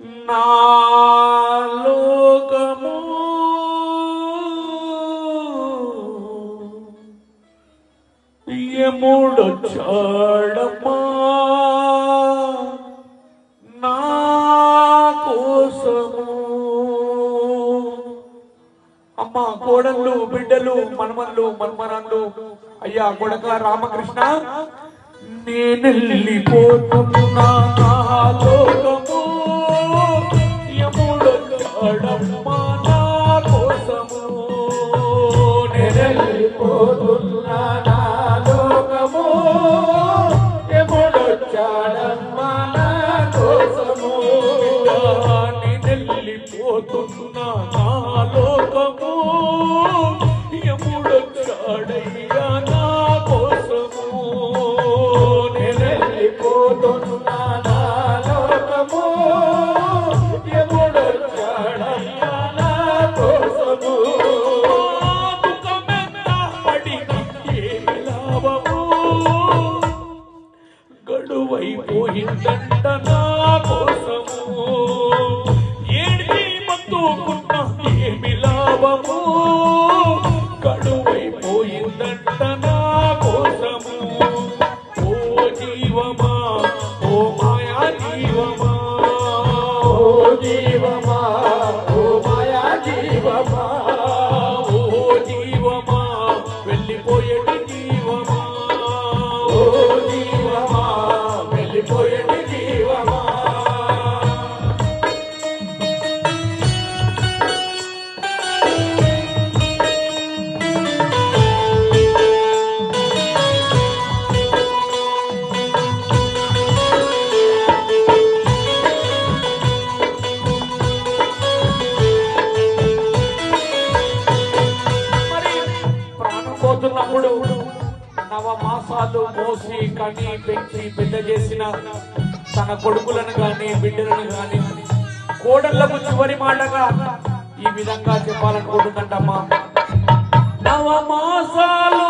నా లోకము. ఎముడొచ్చాడమ్మా నా కోసము. అమ్మ కోడళ్ళు బిడ్డలు మనమన్లు మన్మరాన్లు అయ్యా కొడక రామకృష్ణ నేనెళ్ళిపోతున్నా నా లోకము. యముడొచ్చాడమ్మా నా కోసము నేనెళ్ళిపోతున్నా నా లోకము. యముడొచ్చాడమ్మా నా కోసము? నేనెళ్ళిపోతున్నా నా లోకము. యముడొచ్చాడయ్యా నా కోసము? నేనెళ్ళిపోతున్నా ఏమి గడువైపోయిందంట నా కోసము? ఏడిది మత్తుకున్న ఏమి లాభము? గడువైపోయిందంట నా కోసము? ఓ జీవమా ఓ మాయా జీవమా ఓ జీవమా ఓ మాయా జీవమా? ప్రాణం నవమాసాలు మోసి కని పెంచి బిడ్డ చేసిన తన కొడుకులను గాని బిడ్డలను గాని కోడళ్ళకు చివరి మాటగా ఈ విధంగా చెప్పాలనుకుంటుందంటమ్మా. నవమాసాలు